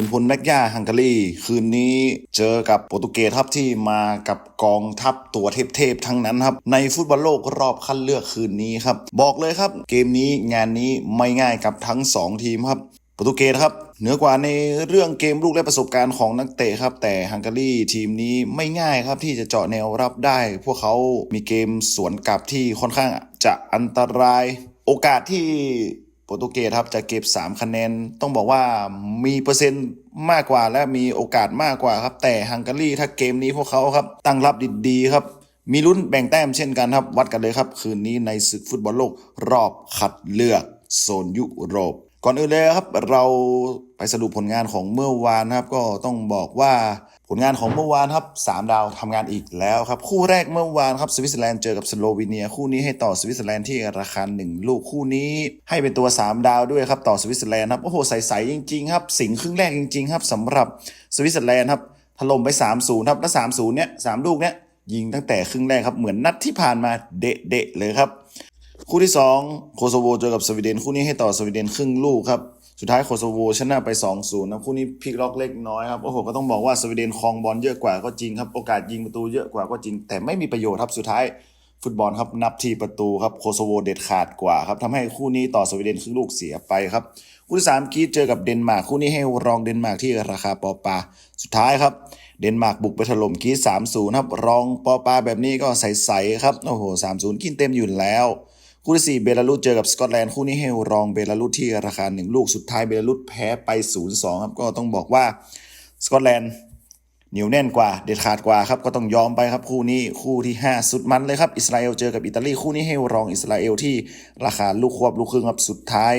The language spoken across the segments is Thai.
ขุนพลแมกย่าฮังการีคืนนี้เจอกับโปรตุเกสครับที่มากับกองทัพตัวเทพๆทั้งนั้นครับ ในฟุตบอลโลกรอบคัดเลือกคืนนี้ครับ บอกเลยครับ เกมนี้งานนี้ไม่ง่ายกับทั้ง 2 ทีมครับโปรตุเกสครับเหนือกว่าในเรื่องเกมลูกและประสบการณ์ของนักเตะครับ แต่ฮังการีทีมนี้ไม่ง่ายครับที่จะเจาะแนวรับได้ พวกเขามีเกมสวนกลับที่ค่อนข้างจะอันตราย โอกาสที่ โปรตุเกสครับจะเก็บ 3 คะแนน ต้องบอกว่ามีเปอร์เซ็นต์มากกว่าและมีโอกาสมากกว่าครับ แต่ฮังการีถ้าเกมนี้พวกเขาครับ ตั้งรับดีๆครับ มีลุ้นแบ่งแต้มเช่นกันครับ วัดกันเลยครับ คืนนี้ในศึกฟุตบอลโลกรอบคัดเลือกโซนยุโรป ก่อนอื่นเลยครับเราไปสรุปผลงานของเมื่อวานนะครับ ก็ต้องบอกว่าผลงานของเมื่อวานครับสามดาวทำงานอีกแล้วครับ คู่แรกเมื่อวานครับสวิตเซอร์แลนด์เจอกับสโลวีเนีย คู่นี้ให้ต่อสวิตเซอร์แลนด์ที่ราคาหนึ่งลูกคู่นี้ ให้เป็นตัว 3 ดาวด้วยครับต่อสวิตเซอร์แลนด์ครับโอ้โหใสๆจริงๆครับสิงครึ่งแรกจริงๆครับสำหรับสวิตเซอร์แลนด์ครับถล่มไป3-0ครับแล้ว3-0เนี้ยสามลูกเนี้ยยิงตั้งแต่ครึ่งแรกครับเหมือนนัดที่ผ่านมาเดะๆเลยครับ คู่ที่ 2 โคโซโวเจอกับสวีเดน คู่นี้ให้ต่อสวีเดนครึ่งลูกครับ สุดท้ายโคโซโวชนะไป2-0นย์นะคู่นี้พลิกล็อกเล็กน้อยครับ โอ้โห ก็ต้องบอกว่าสวีเดนครองบอลเยอะกว่าก็จริงครับ โอกาสยิงประตูเยอะกว่าก็จริง แต่ไม่มีประโยชน์ครับ สุดท้ายฟุตบอลครับนับทีประตูครับโคโซโวเด็ดขาดกว่าครับทำให้คู่นี้ต่อสวีเดนครึ่งลูกเสียไปครับคู่ที่3กรีซเจอกับเดนมาร์กคู่นี้ให้รองเดนมาร์กที่ราคาปอปา สุดท้ายครับ เดนมาร์กบุกไปถล่มกรีซ3-0ครับรองปอปาแบบนี้ก็ใสๆครับโอ้โห3-0กินเต็มอยู่แล้ว คู่ที่ 4 เบลารุสเจอกับสกอตแลนด์คู่นี้ให้รองเบลารุสที่ราคา 1 ลูกสุดท้ายเบลารุสแพ้ไป 0-2 ครับก็ต้องบอกว่าสกอตแลนด์เหนียวแน่นกว่าเด็ดขาดกว่าครับก็ต้องยอมไปครับคู่นี้คู่ที่ 5 สุดมันเลยครับอิสราเอลเจอกับอิตาลีคู่นี้ให้รองอิสราเอลที่ราคาลูกควบลูกครึ่งครับสุดท้าย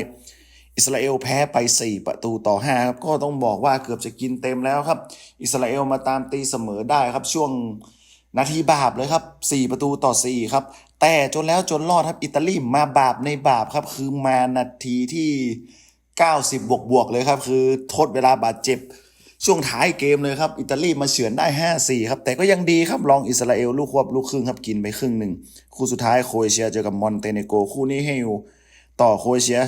อิสราเอลแพ้ไป 4 ประตูต่อ5ครับก็ต้องบอกว่าเกือบจะกินเต็มแล้วครับ อิสราเอลมาตามตีเสมอได้ครับช่วง นาทีบาปเลยครับ 4 ประตูต่อ 4 ครับ แต่จนแล้วจนรอดครับอิตาลีมาบาปในบาปครับ คือมานาทีที่ 90 บวกบวกเลยครับ คือทดเวลาบาดเจ็บ ช่วงท้ายเกมเลยครับ อิตาลีมาเฉือนได้ 5-4 ครับ แต่ก็ยังดีครับรองอิสราเอลลูกควบลูกครึ่งครับกินไปครึ่งหนึ่งคู่สุดท้ายโครเอเชียเจอกับมอนเตเนโกคู่นี้ให้อยู่ต่อโครเอเชีย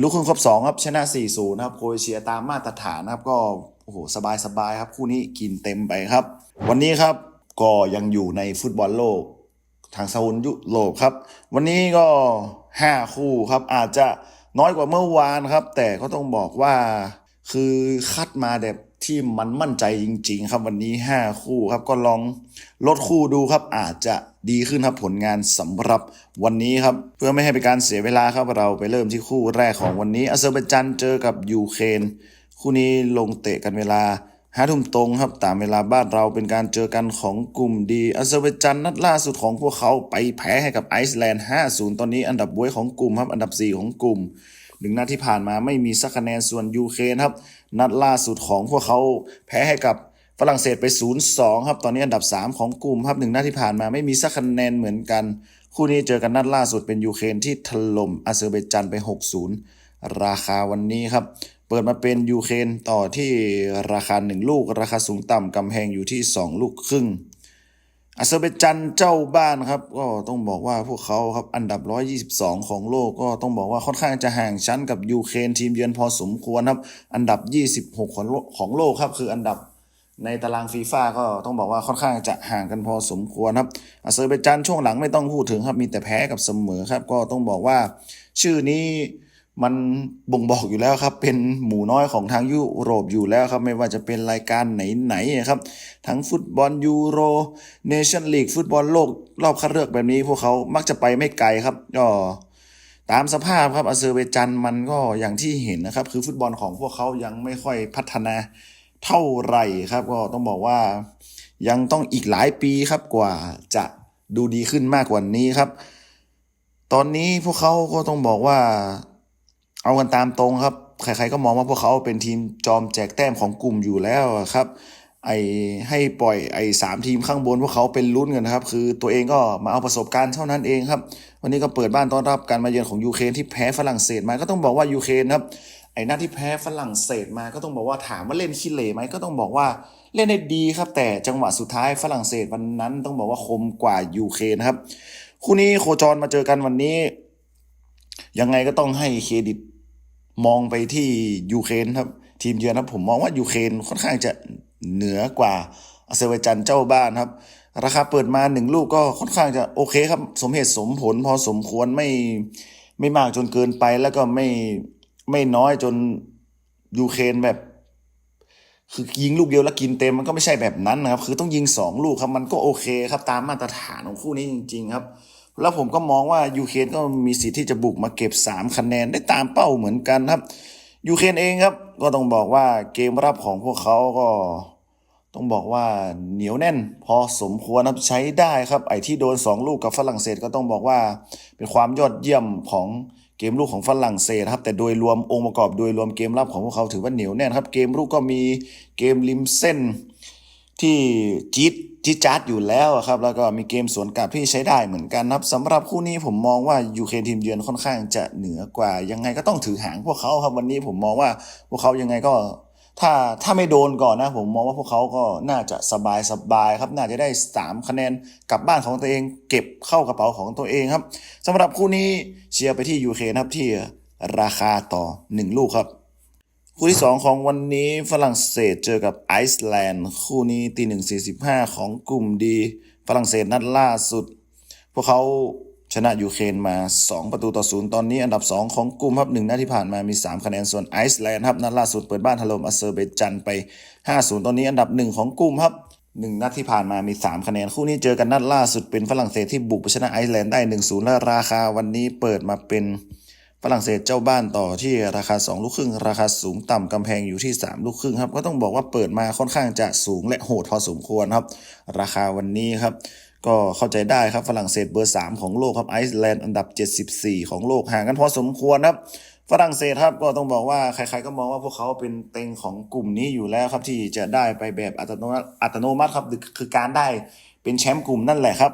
ลูกครึ่งครบ2ครับชนะ 4-0นะครับโครเอเชียตามมาตรฐานนะครับก็โอ้โหสบายๆครับคู่นี้กินเต็มไปครับ วันนี้ครับ ก็ยังอยู่ในฟุตบอลโลก ทางโซนยุโรปครับ วันนี้ก็ 5 คู่ครับ อาจจะน้อยกว่าเมื่อวานครับ แต่ก็ต้องบอกว่าคือคัดมาแบบที่มันมั่นใจจริง ๆ ครับวันนี้ 5 คู่ครับก็ลองลดคู่ดูครับ อาจจะดีขึ้นครับผลงานสำหรับวันนี้ครับ เพื่อไม่ให้เป็นการเสียเวลาครับเราไปเริ่มที่คู่แรกของวันนี้อาเซอร์ไบจันเจอกับยูเครนคู่นี้ลงเตะกันเวลา ห้าทุ่มตรงครับตามเวลาบ้านเราเป็นการเจอกันของกลุ่มดีอาเซอร์ไบจันนัดล่าสุดของพวกเขาไปแพ้ให้กับไอซ์แลนด์ 5-0 ตอนนี้อันดับบวยของกลุ่มครับอันดับ 4 ของกลุ่มหนึ่งนัดที่ผ่านมาไม่มีสักคะแนนส่วนยูเครนครับ นัดล่าสุดของพวกเขาแพ้ให้กับฝรั่งเศสไป 0-2 ครับตอนนี้อันดับ 3 ของกลุ่มครับหนึ่งนัดที่ผ่านมาไม่มีสักคะแนนเหมือนกัน คู่นี้เจอกันนัดล่าสุดเป็นยูเครนที่ถล่มอาเซอร์ไบจันไป 6-0 ราคาวันนี้ครับ เปิดมาเป็นยูเครนต่อที่ราคา 1 ลูก ราคาสูงต่ำกำแพงอยู่ที่ 2 ลูกครึ่งอาเซอร์ไบจันเจ้าบ้านครับ ก็ต้องบอกว่าพวกเขาครับอันดับ 122 ของโลกก็ต้องบอกว่าค่อนข้างจะห่างชั้นกับยูเครนทีมเยือนพอสมควรครับ อันดับ 26 ของโลกของโลกครับ คืออันดับในตารางฟีฟ่าก็ต้องบอกว่าค่อนข้างจะห่างกันพอสมควรครับอาเซอร์ไบจันช่วงหลังไม่ต้องพูดถึงครับมีแต่แพ้กับเสมอครับ ก็ต้องบอกว่าชื่อนี้ มันบ่งบอกอยู่แล้วครับ เป็นหมูน้อยของทางยุโรปอยู่แล้วครับ ไม่ว่าจะเป็นรายการไหนๆครับ ทั้งฟุตบอลยูโรเนชั่นลีกฟุตบอลโลกรอบคัดเลือกแบบนี้ พวกเขามักจะไปไม่ไกลครับก็ตามสภาพครับอาเซอร์ไบจันมันก็อย่างที่เห็นนะครับ คือฟุตบอลของพวกเขายังไม่ค่อยพัฒนาเท่าไหร่ครับ ก็ต้องบอกว่ายังต้องอีกหลายปีครับกว่าจะดูดีขึ้นมากกว่านี้ครับ ตอนนี้พวกเขาก็ต้องบอกว่า เอากันตามตรงครับ ใครๆก็มองว่าพวกเขาเป็นทีมจอมแจกแต้มของกลุ่มอยู่แล้วครับ ไอให้ปล่อยไอสามทีมข้างบนพวกเขาเป็นลุ้นกันนะครับ คือตัวเองก็มาเอาประสบการณ์เท่านั้นเองครับ วันนี้ก็เปิดบ้านต้อนรับการมาเยือนของยูเครนที่แพ้ฝรั่งเศสมาก็ต้องบอกว่ายูเครนครับไอ้หน้าที่แพ้ฝรั่งเศสมาก็ต้องบอกว่าถามว่าเล่นขี้เหร่ไหมก็ต้องบอกว่าเล่นได้ดีครับ แต่จังหวะสุดท้ายฝรั่งเศสวันนั้นต้องบอกว่าคมกว่ายูเครนครับคู่นี้โคจรมาเจอกันวันนี้ ยังไงก็ต้องให้เครดิตมองไปที่ยูเครนครับ ทีมเยือนครับผมมองว่ายูเครนค่อนข้างจะเหนือกว่าอาเซอร์ไบจานเจ้าบ้านครับ ราคาเปิดมาหนึ่งลูกก็ค่อนข้างจะโอเคครับ สมเหตุสมผลพอสมควรไม่ไม่มากจนเกินไปแล้วก็ไม่ไม่น้อยจนยูเครนแบบ คือยิงลูกเดียวแล้วกินเต็มมันก็ไม่ใช่แบบนั้นนะครับ คือต้องยิงสองลูกครับมันก็โอเคครับตามมาตรฐานของคู่นี้จริง ๆ ครับ แล้วผมก็มองว่ายูเครนก็มีสิทธิ์ที่จะบุกมาเก็บ 3 คะแนนได้ตามเป้าเหมือนกันครับยูเครนเองครับ ก็ต้องบอกว่าเกมรับของพวกเขาก็ ต้องบอกว่าเหนียวแน่น พอสมควรครับใช้ได้ครับ ไอ้ที่โดน 2 ลูกกับฝรั่งเศสก็ต้องบอกว่า เป็นความยอดเยี่ยมของเกมลูกของฝรั่งเศสครับ แต่โดยรวมองค์ประกอบโดยรวมเกมรับของพวกเขาถือว่าเหนียวแน่นครับ เกมลูกก็มีเกมริมเส้นที่จี๊ด จี๊ดจ๊าดอยู่แล้วครับ แล้วก็มีเกมสวนกลับที่ใช้ได้เหมือนกันครับสำหรับคู่นี้ผมมองว่ายูเครนทีมเยือนค่อนข้างจะเหนือกว่า ยังไงก็ต้องถือหางพวกเขาครับวันนี้ผมมองว่าพวกเขายังไงก็ถ้าถ้าไม่โดนก่อนนะ ผมมองว่าพวกเขาก็น่าจะสบายสบายครับ น่าจะได้สามคะแนนกลับบ้านของตัวเอง เก็บเข้ากระเป๋าของตัวเองครับสำหรับคู่นี้เชียร์ไปที่ยูเครนครับที่ราคาต่อหนึ่งลูกครับ คู่ที่ 2 ของวันนี้ฝรั่งเศสเจอกับไอซ์แลนด์ คู่นี้ตีหนึ่งสี่สิบห้าของกลุ่มดี ฝรั่งเศสนัดล่าสุด พวกเขาชนะยูเครนมา 2 ประตูต่อศูนย์ตอนนี้อันดับ 2 ของกลุ่มครับหนึ่งนัดที่ผ่านมามี 3 คะแนนส่วนไอซ์แลนด์ครับนัดล่าสุดเปิดบ้านถล่มอาเซอร์ไบจันไป5-0ตอนนี้อันดับ 1 ของกลุ่มครับหนึ่งนัดที่ผ่านมามี 3 คะแนน คู่นี้เจอกันนัดล่าสุดเป็นฝรั่งเศสที่บุกไปชนะไอซ์แลนด์ได้ 1-0 และราคาวันนี้เปิดมาเป็น ฝรั่งเศสเจ้าบ้านต่อที่ราคา 2 ลูกครึ่ง ราคาสูงต่ำกำแพงอยู่ที่ 3 ลูกครึ่งครับ ก็ต้องบอกว่าเปิดมาค่อนข้างจะสูงและโหดพอสมควรครับ ราคาวันนี้ครับ ก็เข้าใจได้ครับฝรั่งเศสเบอร์ 3 ของโลกครับไอซ์แลนด์อันดับ 74 ของโลกห่างกันพอสมควรครับฝรั่งเศสครับก็ต้องบอกว่าใครๆก็มองว่าพวกเขาเป็นเต็งของกลุ่มนี้อยู่แล้วครับที่จะได้ไปแบบอัตโนมัติอัตโนมัติครับคือการได้เป็นแชมป์กลุ่มนั่นแหละครับ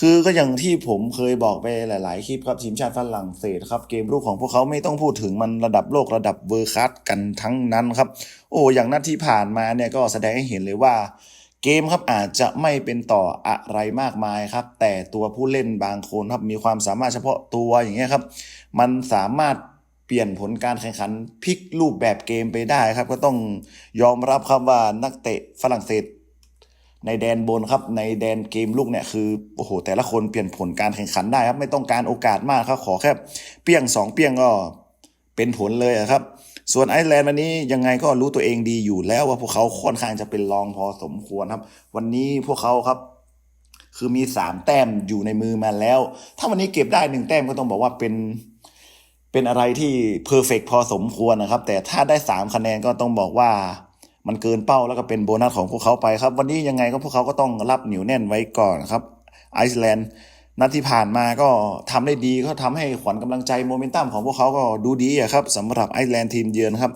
คือก็อย่างที่ผมเคยบอกไปหลาย ๆ คลิปครับทีมชาติฝรั่งเศสครับเกมรุกของพวกเขาไม่ต้องพูดถึงมันระดับโลกระดับเวอร์คัสกันทั้งนั้นครับ โอ้อย่างนัดที่ผ่านมาเนี่ยก็แสดงให้เห็นเลยว่าเกมครับอาจจะไม่เป็นต่ออะไรมากมายครับ แต่ตัวผู้เล่นบางคนครับมีความสามารถเฉพาะตัวอย่างเงี้ยครับ มันสามารถเปลี่ยนผลการแข่งขันพลิกรูปแบบเกมไปได้ครับ ก็ต้องยอมรับครับว่านักเตะฝรั่งเศส ในแดนบนครับในแดนเกมลูกเนี่ยคือโอ้โหแต่ละคนเปลี่ยนผลการแข่งขันได้ครับ ไม่ต้องการโอกาสมากครับขอแค่เปี้ยงสองเปี้ยงก็เป็นผลเลยอะครับ ส่วนไอซ์แลนด์วันนี้ยังไงก็รู้ตัวเองดีอยู่แล้วว่าพวกเขาค่อนข้างจะเป็นรองพอสมควรครับ วันนี้พวกเขาครับคือมีสามแต้มอยู่ในมือมาแล้ว ถ้าวันนี้เก็บได้หนึ่งแต้มก็ต้องบอกว่าเป็นเป็นอะไรที่เพอร์เฟกพอสมควรนะครับ แต่ถ้าได้สามคะแนนก็ต้องบอกว่า มันเกินเป้าแล้วก็เป็นโบนัสของพวกเขาไปครับ วันนี้ยังไงก็พวกเขาก็ต้องรับเหนียวแน่นไว้ก่อนครับไอซ์แลนด์ นัดที่ผ่านมาก็ทำได้ดีก็ทำให้ขวัญกำลังใจโมเมนตัมของพวกเขาก็ดูดีอะครับสำหรับไอซ์แลนด์ทีมเยือนครับ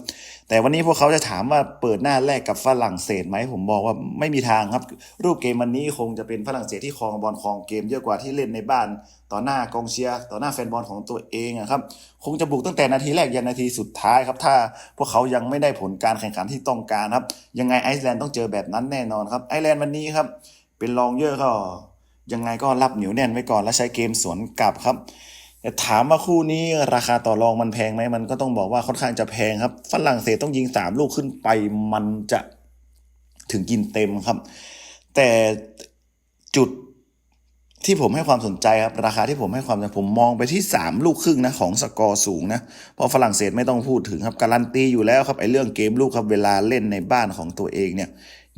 แต่วันนี้พวกเขาจะถามว่าเปิดหน้าแรกกับฝรั่งเศสไหมผมบอกว่าไม่มีทางครับ รูปเกมวันนี้คงจะเป็นฝรั่งเศสที่ครองบอลครองเกมเยอะกว่าที่เล่นในบ้าน ต่อหน้ากองเชียร์ต่อหน้าแฟนบอลของตัวเองอะครับคงจะบุกตั้งแต่นาทีแรกยันนาทีสุดท้ายครับถ้าพวกเขายังไม่ได้ผลการแข่งขันที่ต้องการครับยังไงไอซ์แลนด์ต้องเจอแบบนั้นแน่นอนครับไอซ์แลนด์วันนี้ครับเป็นรองเยอะก็ ยังไงก็รับเหนียวแน่นไว้ก่อนแล้วใช้เกมสวนกลับครับแต่ถามว่าคู่นี้ราคาต่อรองมันแพงไหมมันก็ต้องบอกว่าค่อนข้างจะแพงครับ ฝรั่งเศสต้องยิงสามลูกขึ้นไปมันจะถึงกินเต็มครับ แต่จุดที่ผมให้ความสนใจครับ ราคาที่ผมให้ความสนใจผมมองไปที่ 3 ลูกครึ่งนะของสกอร์สูงนะเพราะฝรั่งเศสไม่ต้องพูดถึงครับการันตีอยู่แล้วครับไอ้เรื่องเกมลูกครับเวลาเล่นในบ้านของตัวเองเนี่ย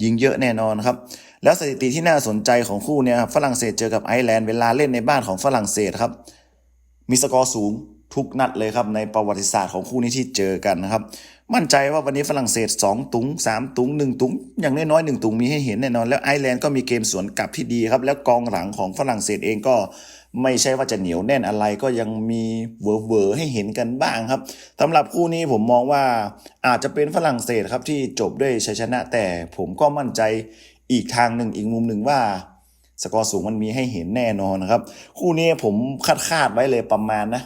ยิงเยอะแน่นอนครับ แล้วสถิติที่น่าสนใจของคู่เนี้ยครับฝรั่งเศสเจอกับไอร์แลนด์เวลาเล่นในบ้านของฝรั่งเศสครับ มีสกอร์สูงทุกนัดเลยครับในประวัติศาสตร์ของคู่นี้ที่เจอกันนะครับ มั่นใจว่าวันนี้ฝรั่งเศส 2 ตุง3 ตุง 1 ตุง อย่างน้อยๆ1ตุงมีให้เห็นแน่นอน แล้วไอร์แลนด์ก็มีเกมสวนกลับที่ดีครับ แล้วกองหลังของฝรั่งเศสเองก็ไม่ใช่ว่าจะเหนียวแน่นอะไรก็ยังมีเวอร์ๆให้เห็นกันบ้างครับสำหรับคู่นี้ผมมองว่าอาจจะเป็นฝรั่งเศสครับที่จบด้วยชัยชนะแต่ผมก็มั่นใจ อีกทางหนึ่งอีกมุมหนึ่งว่า สกอร์สูงมันมีให้เห็นแน่นอนนะครับ คู่นี้ผมคาดคาดไว้เลยประมาณนะ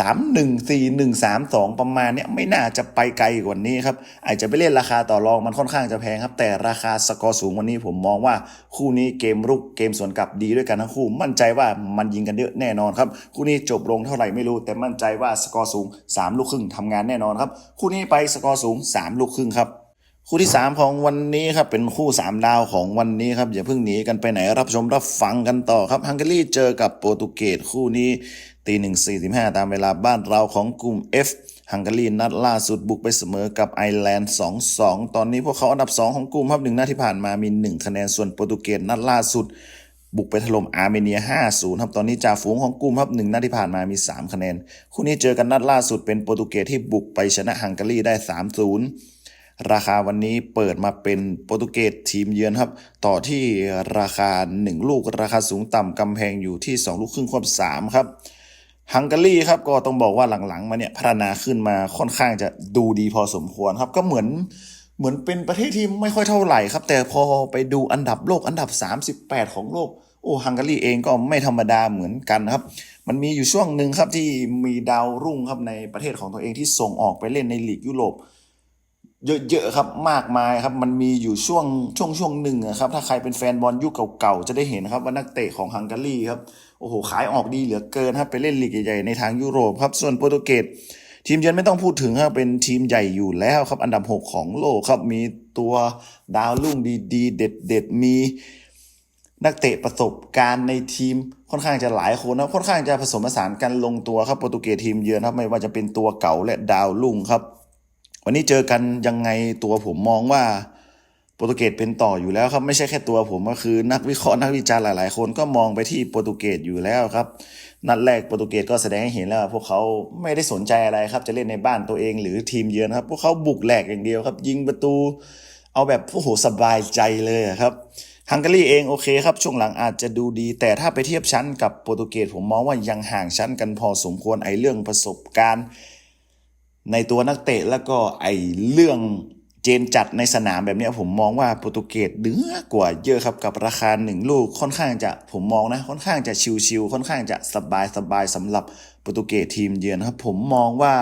สามหนึ่งสี่หนึ่งสามสองประมาณเนี้ยไม่น่าจะไปไกลกว่านี้ครับ อาจจะไปเล่นราคาต่อรองมันค่อนข้างจะแพงครับ แต่ราคาสกอร์สูงวันนี้ผมมองว่าคู่นี้เกมรุกเกมสวนกลับดีด้วยกันทั้งคู่ มั่นใจว่ามันยิงกันเยอะแน่นอนครับ คู่นี้จบลงเท่าไหร่ไม่รู้ แต่มั่นใจว่าสกอร์สูง 3 ลูกครึ่งทำงานแน่นอนครับ คู่นี้ไปสกอร์สูง 3 ลูกครึ่งครับ คู่ที่ 3 ของวันนี้ครับเป็นคู่ 3 ดาวของวันนี้ครับอย่าเพิ่งหนีกันไปไหนรับชมรับฟังกันต่อครับฮังการีเจอกับโปรตุเกสคู่นี้ตีหนึ่งสี่สิบห้าตามเวลาบ้านเราของกลุ่ม F ฮังการีนัดล่าสุดบุกไปเสมอกับไอร์แลนด์ 2-2 ตอนนี้พวกเขาอันดับ 2 ของกลุ่มครับหนึ่งนัดที่ผ่านมามี 1 คะแนนส่วนโปรตุเกสนัดล่าสุด บุกไปถล่มอาร์เมเนีย 5-0 ครับ ตอนนี้จ่าฝูงของกลุ่มครับหนึ่งนัดที่ผ่านมามี 3 คะแนน คู่นี้เจอกันนัดล่าสุดเป็นโปรตุเกสที่บุกไปชนะฮังการีได้ 3-0 ราคาวันนี้เปิดมาเป็นโปรตุเกสทีมเยือนครับ ต่อที่ราคา 1 ลูกราคาสูงต่ำกำแพงอยู่ที่ 2 ลูกครึ่งควบ3ครับฮังการีครับก็ต้องบอกว่าหลังๆ มาเนี่ยพัฒนาขึ้นมาค่อนข้างจะดูดีพอสมควรครับก็เหมือนเหมือนเป็นประเทศที่ไม่ค่อยเท่าไหร่ครับ แต่พอไปดูอันดับโลกอันดับ 38 ของโลกโอ้ฮังการีเองก็ไม่ธรรมดาเหมือนกันครับ มันมีอยู่ช่วงหนึ่งครับที่มีดาวรุ่งครับในประเทศของตัวเองที่ส่งออกไปเล่นในลีกยุโรป เยอะๆครับมากมายครับมันมีอยู่ช่วงช่วงช่วงหนึ่งครับถ้าใครเป็นแฟนบอลยุคเก่าๆจะได้เห็นครับว่านักเตะของฮังการีครับโอ้โหขายออกดีเหลือเกินครับไปเล่นลีกใหญ่ๆในทางยุโรปครับส่วนโปรตุเกสทีมเยือนไม่ต้องพูดถึงครับเป็นทีมใหญ่อยู่แล้วครับ อันดับ 6 ของโลกครับมีตัวดาวรุ่งดีๆ เด็ดๆมีนักเตะประสบการณ์ในทีมค่อนข้างจะหลายคนนะค่อนข้างจะผสมผสานกันลงตัวครับโปรตุเกสทีมเยือนครับไม่ว่าจะเป็นตัวเก่าและดาวรุ่งครับ วันนี้เจอกันยังไงตัวผมมองว่าโปรตุเกสเป็นต่ออยู่แล้วครับไม่ใช่แค่ตัวผมก็คือ นักวิเคราะห์นักวิจารณ์หลาย ๆ คนก็มองไปที่โปรตุเกสอยู่แล้วครับ นัดแรกโปรตุเกสก็แสดงให้เห็นแล้วพวกเขาไม่ได้สนใจอะไรครับ จะเล่นในบ้านตัวเองหรือทีมเยือนครับ พวกเขาบุกแหลกอย่างเดียวครับ ยิงประตู เอาแบบโอ้โหสบายใจเลยครับฮังการีเองโอเคครับ ช่วงหลังอาจจะดูดี แต่ถ้าไปเทียบชั้นกับโปรตุเกสผมมองว่ายังห่างชั้นกันพอสมควรไอ้เรื่องประสบการณ์ ในตัวนักเตะแล้วก็ไอเรื่องเจนจัดในสนามแบบนี้ผมมองว่าโปรตุเกสเหนือกว่าเยอะครับกับราคาหนึ่งลูกค่อนข้างจะผมมองนะค่อนข้างจะชิวๆค่อนข้างจะสบายสบายๆสำหรับโปรตุเกสทีมเยือนครับ ผมมองว่า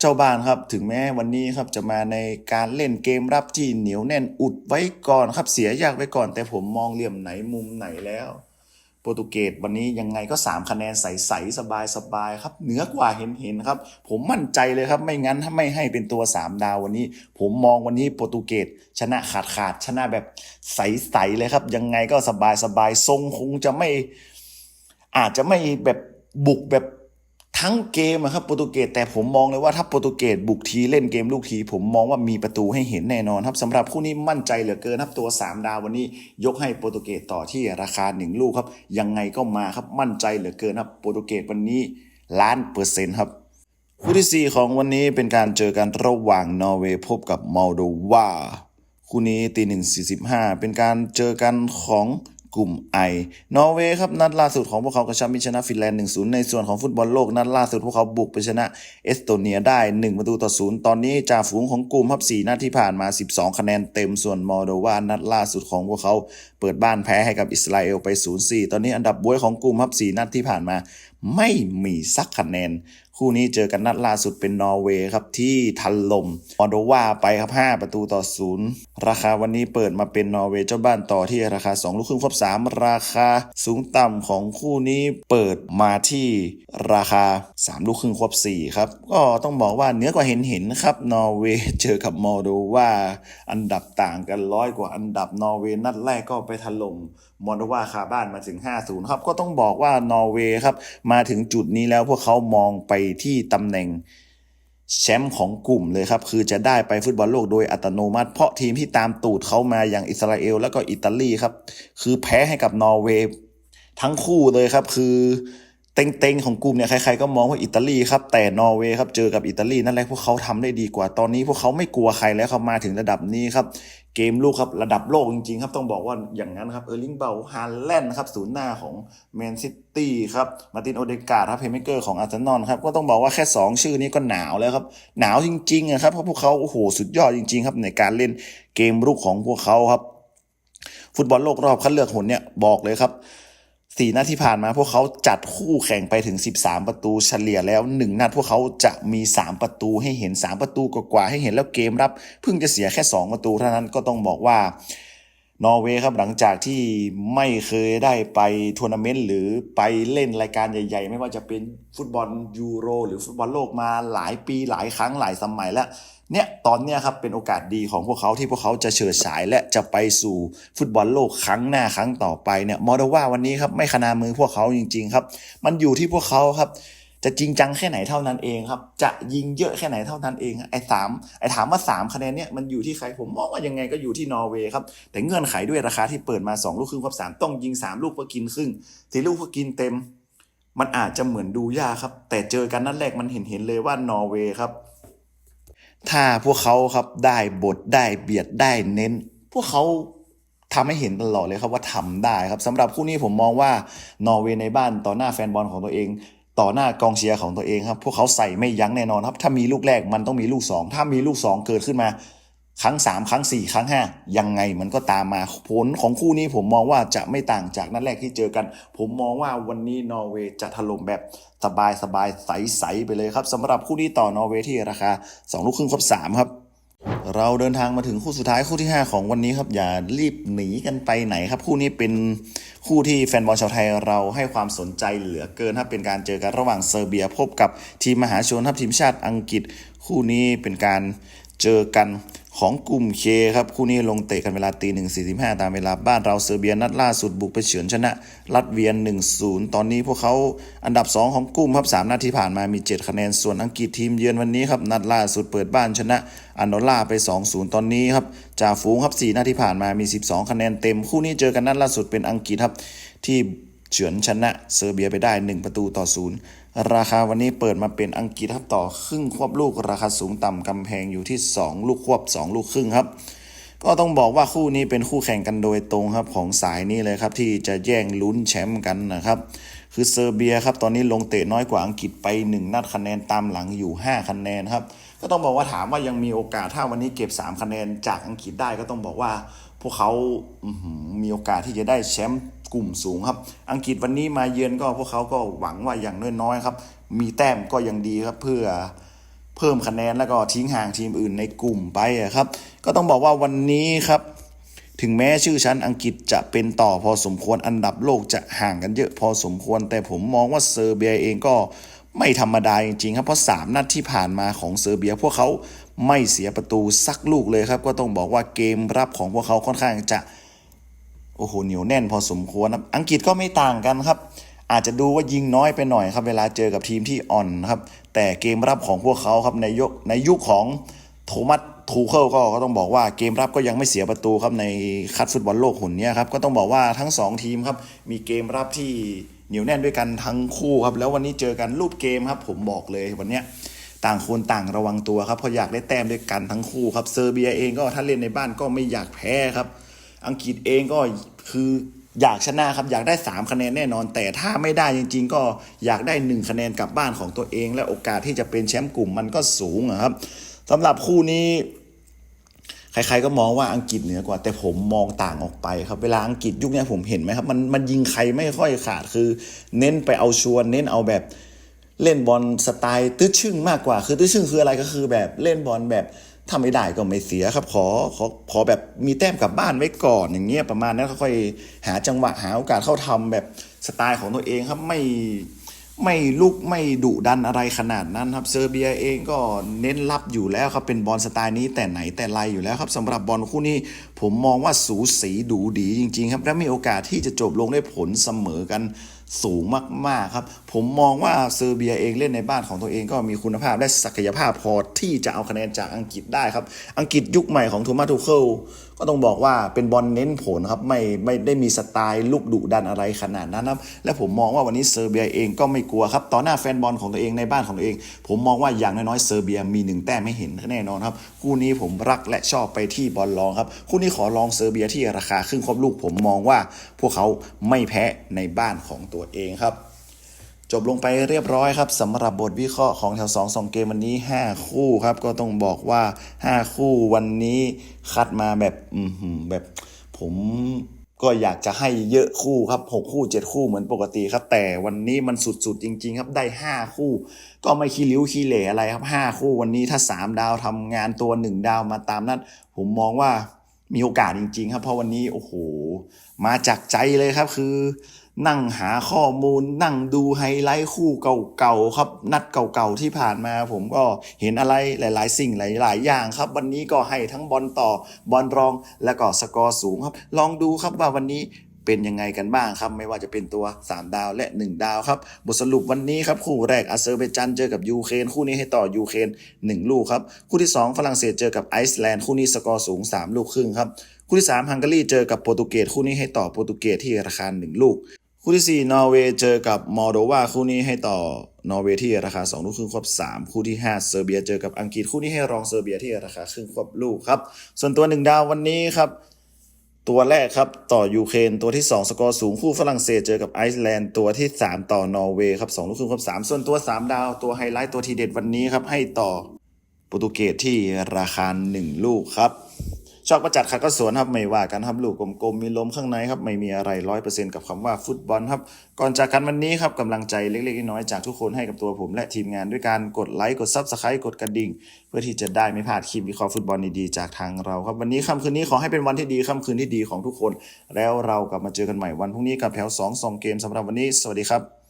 เจ้าบ้านครับถึงแม้วันนี้ครับจะมาในการเล่นเกมรับที่เหนียวแน่นอุดไว้ก่อนครับเสียยากไว้ก่อน แต่ผมมองเหลี่ยมไหนมุมไหนแล้ว ปรตุเกสวันนี้ยังไงก็ 3 คะแนนใสๆสบายๆครับ เหนือกว่าเห็นๆครับ ผมมั่นใจเลยครับ ไม่งั้นถ้าไม่ให้เป็นตัว 3 ดาววันนี้ ผมมองวันนี้โปรตุเกสชนะขาดขาดชนะแบบใสๆเลยครับ ยังไงก็สบายๆทรงคงจะไม่ อาจจะไม่แบบบุกแบบ ทั้งเกมครับโปรตุเกสแต่ผมมองเลยว่าถ้าโปรตุเกสบุกทีเล่นเกมลูกที ผมมองว่ามีประตูให้เห็นแน่นอนครับสำหรับคู่นี้มั่นใจเหลือเกินครับตัว 3 ดาววันนี้ ยกให้โปรตุเกสต่อที่ราคา 1 ลูกครับยังไงก็มาครับมั่นใจเหลือเกินครับโปรตุเกสวันนี้ล้านเปอร์เซ็นต์ครับคู่ที่ 4 ของวันนี้เป็นการเจอกันระหว่างนอร์เวย์พบกับมอลโดวาคู่นี้ตีหนึ่งสี่สิบห้าเป็นการเจอกันของ กลุ่มไอนอร์เวย์ครับนัดล่าสุดของพวกเขากระชับมิชนะฟินแลนด์ 1-0 ในส่วนของฟุตบอลโลกนัดล่าสุดพวกเขาบุกไปชนะเอสโตเนียได้ 1 ประตูต่อ 0 ตอนนี้จ่าฝูงของกลุ่มครับ4นัดที่ผ่านมา 12 คะแนนเต็มส่วนมอลโดวานัดล่าสุดของพวกเขาเปิดบ้านแพ้ให้กับอิสราเอลไป 0-4 ตอนนี้อันดับบวยของกลุ่มครับ4นัดที่ผ่านมา ไม่มีสักคะแนน คู่นี้เจอกันนัดล่าสุดเป็นนอร์เวย์ครับที่ทันลมมอโดวาไปครับ 5 ประตูต่อ 0 ราคาวันนี้เปิดมาเป็นนอร์เวย์เจ้าบ้านต่อที่ราคา 2 ลูกครึ่งครบ 3 ราคาสูงต่ำของคู่นี้เปิดมาที่ราคา 3 ลูกครึ่งครบ 4 ครับ ก็ต้องบอกว่าเหนือกว่าเห็นเห็นครับนอร์เวย์เจอกับมอโดวาอันดับต่างกันร้อยกว่าอันดับนอร์เวย์นัดแรกก็ไปถล่มมอนโดวาคาบ้านมาถึง 5-0 ครับ ก็ต้องบอกว่านอร์เวย์ครับ มาถึงจุดนี้แล้วพวกเขามองไปที่ตำแหน่งแชมป์ของกลุ่มเลยครับ คือจะได้ไปฟุตบอลโลกโดยอัตโนมัติ เพราะทีมที่ตามตูดเขามาอย่างอิสราเอล แล้วก็อิตาลีครับ คือแพ้ให้กับนอร์เวย์ทั้งคู่เลยครับ คือ เต็งๆของกลุ่มเนี่ยใครๆก็มองว่าอิตาลีครับแต่นอร์เวย์ครับเจอกับอิตาลีนั่นแหละพวกเขาทำได้ดีกว่า ตอนนี้พวกเขาไม่กลัวใครแล้วครับมาถึงระดับนี้ครับเกมลูกครับระดับโลกจริงๆครับต้องบอกว่าอย่างนั้นครับเออร์ลิงเบลฮารแลนด์ครับศูนย์หน้าของแมนซิตี้ครับมาตินโอเดกาครับเพย์เมเกอร์ของอาร์เซนอลครับก็ต้องบอกว่าแค่ 2 ชื่อนี้ก็หนาวแล้วครับหนาวจริงๆครับเพราะพวกเขาโอ้โหสุดยอดจริงๆครับในการเล่นเกมลูกของพวกเขาครับ ฟุตบอลโลกรอบคัดเลือกหนเนี่ยบอกเลยครับ สี่นัดที่ผ่านมาพวกเขาจัดคู่แข่งไปถึง 13 ประตูเฉลี่ยแล้ว 1 นัดพวกเขาจะมี 3 ประตูให้เห็น 3 ประตูกว่าให้เห็นแล้วเกมรับ เพิ่งจะเสียแค่ 2 ประตูเท่านั้นก็ต้องบอกว่านอร์เวย์ครับหลังจากที่ไม่เคยได้ไปทัวร์นาเมนต์หรือไปเล่นรายการใหญ่ ๆ ไม่ว่าจะเป็นฟุตบอลยูโร หรือฟุตบอลโลกมาหลายปีหลายครั้งหลายสมัยแล้ว เนี่ยตอนเนี้ยครับเป็นโอกาสดีของพวกเขาที่พวกเขาจะเฉิดฉายและจะไปสู่ฟุตบอลโลกครั้งหน้าครั้งต่อไปเนี่ยมอดว่าวันนี้ครับไม่ขนามือพวกเขาจริง ๆ ครับ มันอยู่ที่พวกเขาครับ จะจริงจังแค่ไหนเท่านั้นเองครับ จะยิงเยอะแค่ไหนเท่านั้นเอง ไอ้สามไอ้ถามว่าสามคะแนนเนี่ยมันอยู่ที่ใครผมมองว่ายังไงก็อยู่ที่นอร์เวย์ครับแต่เงื่อนไขด้วยราคาที่เปิดมาสองลูกครึ่งครับสามต้องยิงสามลูกเพื่อกินครึ่งสี่ลูกเพื่อกินเต็ม มันอาจจะเหมือนดูยากครับ แต่เจอกันนัดแรกมันเห็นเห็นเลยว่านอร์เวย์ครับ ถ้าพวกเขาครับได้บทได้เบียดได้เน้น พวกเขาทำให้เห็นตลอดเลยครับว่าทำได้ครับสำหรับคู่นี้ผมมองว่านอร์เวย์ในบ้านต่อหน้าแฟนบอลของตัวเอง ต่อหน้ากองเชียร์ของตัวเองครับ พวกเขาใส่ไม่ยั้งแน่นอนครับ ถ้ามีลูกแรกมันต้องมีลูกสองถ้ามีลูกสองเกิดขึ้นมา ครั้งสามครั้งสี่ครั้งห้ายังไงมันก็ตามมาผลของคู่นี้ผมมองว่าจะไม่ต่างจากนัดแรกที่เจอกัน ผมมองว่าวันนี้นอร์เวย์จะถล่มแบบสบายสบายใสๆไปเลยครับสำหรับคู่นี้ต่อนอร์เวย์ที่ราคา 2 ลูกครึ่งครบ3ครับเราเดินทางมาถึงคู่สุดท้ายคู่ที่ 5 ของวันนี้ครับ อย่ารีบหนีกันไปไหนครับ คู่นี้เป็นคู่ที่แฟนบอลชาวไทยเราให้ความสนใจเหลือเกินครับเป็นการเจอกันระหว่างเซอร์เบียพบกับทีมมหาชนครับทีมชาติอังกฤษ คู่นี้เป็นการเจอกัน ของกลุ่มเคครับ คู่นี้ลงเตะกันเวลาตีหนึ่งสี่สิบห้าตามเวลาบ้านเราเซอร์เบียนัดล่าสุดบุกไปเฉือนชนะ รัสเวียนหนึ่งศูนย์ตอนนี้พวกเขาอันดับ2ของกลุ่มครับสามนัดที่ผ่านมามี7คะแนน ส่วนอังกฤษทีมเยือนวันนี้ครับ นัดล่าสุดเปิดบ้านชนะอันโดล่าไป2-0ตอนนี้ครับจ่าฝูงครับ4นัดที่ผ่านมามี12คะแนนเต็ม คู่นี้เจอกันนัดล่าสุดเป็นอังกฤษครับที่เฉือนชนะเซอร์เบียไปได้1ประตูต่อศูนย์ ราคาวันนี้เปิดมาเป็นอังกฤษครับต่อครึ่งควบลูกราคาสูงต่ำกำแพงอยู่ที่ 2 ลูกควบ 2 ลูกครึ่งครับ ก็ต้องบอกว่าคู่นี้เป็นคู่แข่งกันโดยตรงครับของสายนี้เลยครับที่จะแย่งลุ้นแชมป์กันนะครับคือเซอร์เบียครับตอนนี้ลงเตะน้อยกว่าอังกฤษไป 1 นัดคะแนนตามหลังอยู่ 5 คะแนนครับก็ต้องบอกว่าถามว่ายังมีโอกาสถ้าวันนี้เก็บ 3 คะแนนจากอังกฤษได้ก็ต้องบอกว่า พวกเขามีโอกาสที่จะได้แชมป์ กลุ่มสูงครับ อังกฤษวันนี้มาเยือนก็พวกเขาก็หวังว่าอย่างน้อยๆครับ มีแต้มก็ยังดีครับเพื่อเพิ่มคะแนนแล้วก็ทิ้งห่างทีมอื่นในกลุ่มไปครับ ก็ต้องบอกว่าวันนี้ครับ ถึงแม้ชื่อชั้นอังกฤษจะเป็นต่อพอสมควรอันดับโลกจะห่างกันเยอะพอสมควร แต่ผมมองว่าเซอร์เบียเองก็ไม่ธรรมดาจริงๆครับเพราะ 3 นัดที่ผ่านมาของเซอร์เบีย พวกเขาไม่เสียประตูสักลูกเลยครับ ก็ต้องบอกว่าเกมรับของพวกเขาค่อนข้างจะ โอ้โหเหนียวแน่นพอสมควรครับ อังกฤษก็ไม่ต่างกันครับ อาจจะดูว่ายิงน้อยไปหน่อยครับ เวลาเจอกับทีมที่อ่อนครับ แต่เกมรับของพวกเขาครับในยุคในยุคของโทมัสทูเคิลก็ก็ต้องบอกว่าเกมรับก็ยังไม่เสียประตูครับในคัดฟุตบอลโลกหุ่นนี้ครับก็ต้องบอกว่าทั้งสองทีมครับมีเกมรับที่เหนียวแน่นด้วยกันทั้งคู่ครับแล้ววันนี้เจอกันรูปเกมครับ ผมบอกเลยวันเนี้ยต่างคนต่างระวังตัวครับเพราะอยากได้แต้มด้วยกันทั้งคู่ครับเซอร์เบียเองก็ถ้าเล่นในบ้านก็ไม่อยากแพ้ครับ อังกฤษเองก็คืออยากชนะครับอยากได้ 3 คะแนนแน่นอน แต่ถ้าไม่ได้จริง ๆ ก็อยากได้ 1 คะแนนกลับบ้านของตัวเอง และโอกาสที่จะเป็นแชมป์กลุ่มมันก็สูงครับสำหรับคู่นี้ใครๆก็มองว่าอังกฤษเหนือกว่า แต่ผมมองต่างออกไปครับ เวลาอังกฤษยุคนี้ผมเห็นไหมครับมันมันยิงใครไม่ค่อยขาดคือ เน้นไปเอาชวน เน้นเอาแบบเล่นบอลสไตล์ตื้อชึ่งมากกว่า คือตื้อชึ่งคืออะไรก็คือแบบเล่นบอลแบบ ถ้าไม่ได้ก็ไม่เสียครับ ขอขอขอแบบมีแต้มกลับบ้านไว้ก่อนอย่างเงี้ยประมาณนั้นค่อยหาจังหวะหาโอกาสเข้าทำแบบสไตล์ของตัวเองครับไม่ไม่ลุกไม่ดุดันอะไรขนาดนั้นครับเซอร์เบียเองก็เน้นรับอยู่แล้วครับเป็นบอลสไตล์นี้แต่ไหนแต่ไรอยู่แล้วครับสำหรับบอลคู่นี้ผมมองว่าสูสีดูดีจริง ๆ ครับ และมีโอกาสที่จะจบลงด้วยผลเสมอกันสูงมากๆครับ ผมมองว่าเซอร์เบียเองเล่นในบ้านของตัวเองก็มีคุณภาพและศักยภาพพอที่จะเอาคะแนนจากอังกฤษได้ครับ อังกฤษยุคใหม่ของโทมัสทูเคิลก็ต้องบอกว่าเป็นบอลเน้นผลครับ ไม่ไม่ได้มีสไตล์ลุกดุดันอะไรขนาดนั้นครับ และผมมองว่าวันนี้เซอร์เบียเองก็ไม่กลัวครับต่อหน้าแฟนบอลของตัวเองในบ้านของตัวเอง ผมมองว่าอย่างน้อยๆเซอร์เบียมีหนึ่งแต้มให้เห็นแน่นอนครับคู่นี้ผมรักและชอบไปที่บอลลองครับคู่นี้ขอลองเซอร์เบียที่ราคาครึ่งครบลูกผมมองว่า พวกเขาไม่แพ้ในบ้านของตัวเองครับ จบลงไปเรียบร้อยครับสำหรับบทวิเคราะห์ของแถว2 2เกมวันนี้ 5 คู่ครับ ก็ต้องบอกว่า 5 คู่วันนี้คัดมาแบบอือหือแบบผมก็อยากจะให้เยอะคู่ครับ 6 คู่ 7 คู่เหมือนปกติครับ แต่วันนี้มันสุดๆ จริง ๆ ครับได้ 5 คู่ ก็ไม่ขี้ริ้วขี้เหร่อะไรครับ 5 คู่วันนี้ถ้า 3 ดาวทำงานตัว 1 ดาวมาตามนั้นผมมองว่ามีโอกาสจริง ๆ ครับ เพราะวันนี้โอ้โห มาจากใจเลยครับคือ นั่งหาข้อมูล นั่งดูไฮไลท์คู่เก่าๆครับ นัดเก่าๆที่ผ่านมา ผมก็เห็นอะไรหลายๆ สิ่งหลายๆ อย่างครับ วันนี้ก็ให้ทั้งบอลต่อบอลรองและก็สกอร์สูงครับ ลองดูครับว่าวันนี้เป็นยังไงกันบ้างครับ ไม่ว่าจะเป็นตัว 3 ดาวและ 1 ดาวครับ บทสรุปวันนี้ครับคู่แรกอาเซอร์ไบจันเจอกับยูเครนคู่นี้ให้ต่อยูเครน1 ลูกครับ คู่ที่ 2 ฝรั่งเศสเจอกับไอซ์แลนด์คู่นี้สกอร์สูง 3 ลูกครึ่งครับ คู่ที่ 3 ฮังการีเจอกับโปรตุเกสคู่นี้ให้ต่อโปรตุเกสที่ราคา 1 ลูก คู่ที่ 4 นอร์เวย์เจอกับมอลโดวาคู่นี้ให้ต่อนอร์เวย์ที่ราคา2ลูกครึ่งควบ 3 คู่ที่ 5 เซอร์เบียเจอกับอังกฤษคู่นี้ให้รองเซอร์เบียที่ราคาครึ่งควบลูกครับ ส่วนตัว 1 ดาววันนี้ครับ ตัวแรกครับต่อยูเครนตัวที่ 2 สกอร์สูงคู่ฝรั่งเศสเจอกับไอซ์แลนด์ตัวที่ 3 ต่อนอร์เวย์ครับ2ลูกครึ่งควบ 3 ส่วนตัว 3 ดาวตัวไฮไลท์ตัวทีเด็ดวันนี้ครับให้ต่อโปรตุเกสที่ราคา 1 ลูกครับ ชอบประจัดขัดก็สวนครับไม่ว่ากันครับลูกกลมๆมีลมข้างในครับไม่มีอะไรร้อยเปอร์เซ็นต์กับคำว่าฟุตบอลครับก่อนจากกันวันนี้ครับกำลังใจเล็กๆน้อยๆจากทุกคนให้กับตัวผมและทีมงานด้วยการกดไลค์กดซับสไครต์กดกระดิ่ง เพื่อที่จะได้ไม่พลาดคลิปวิเคราะห์ฟุตบอลดีๆจากทางเราครับวันนี้ค่ำคืนนี้ขอให้เป็นวันที่ดีค่ำคืนที่ดีของทุกคน แล้วเรากลับมาเจอกันใหม่วันพรุ่งนี้กับแถว2 2เกมสำหรับวันนี้ สวัสดีครับ